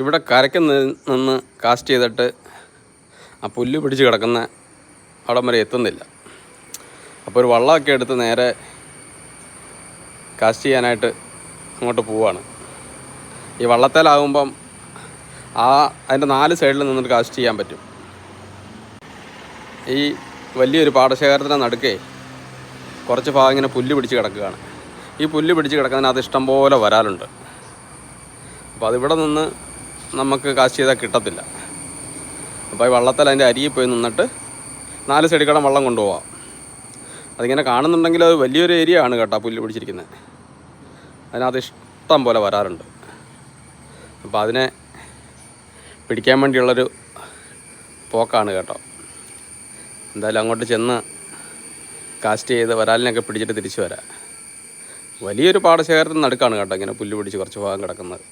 ഇവിടെ കരയ്ക്ക് നിന്ന് കാസ്റ്റ് ചെയ്തിട്ട് ആ പുല്ല് പിടിച്ച് കിടക്കുന്ന അവിടം വരെ എത്തുന്നില്ല. അപ്പോൾ ഒരു വള്ളമൊക്കെ എടുത്ത് നേരെ കാസ്റ്റ് ചെയ്യാനായിട്ട് അങ്ങോട്ട് പോവാണ്. ഈ വള്ളത്തേലാകുമ്പം ആ അതിന്റെ നാല് സൈഡിൽ നിന്നിട്ട് കാസ്റ്റ് ചെയ്യാൻ പറ്റും. ഈ വലിയൊരു പാടശേഖരത്തിന്റെ നടുക്കേ കുറച്ച് ഭാഗം ഇങ്ങനെ പുല്ല് പിടിച്ച് കിടക്കുകയാണ്. ഈ പുല്ല് പിടിച്ച് കിടക്കുന്നതിന് ഇഷ്ടം പോലെ വരാലുണ്ട്. അപ്പോൾ അതിവിടെ നിന്ന് നമുക്ക് കാശ് ചെയ്താൽ കിട്ടത്തില്ല. അപ്പോൾ ഈ വള്ളത്തിൽ അതിന്റെ അരിയിൽ പോയി നിന്നിട്ട് നാല് സൈഡിൽ കൂടെ വള്ളം കൊണ്ടുപോകാം അതിങ്ങനെ കാണുന്നുണ്ടെങ്കിൽ അത് വലിയൊരു ഏരിയ ആണ് കേട്ടോ പുല്ല് പിടിച്ചിരിക്കുന്നത്. അതിനകത്ത് ഇഷ്ടം പോലെ വരാറുണ്ട്. അപ്പോൾ അതിനെ പിടിക്കാൻ വേണ്ടിയുള്ളൊരു പോക്കാണ് കേട്ടോ. എന്തായാലും അങ്ങോട്ട് ചെന്ന് കാസ്റ്റ് ചെയ്ത് വരാലിനൊക്കെ പിടിച്ചിട്ട് തിരിച്ചു വരാം. വലിയൊരു പാടശേഖരത്തിന് നടുക്കാണ് കേട്ടോ ഇങ്ങനെ പുല്ല് പിടിച്ച് കുറച്ച് ഭാഗം കിടക്കുന്നത്.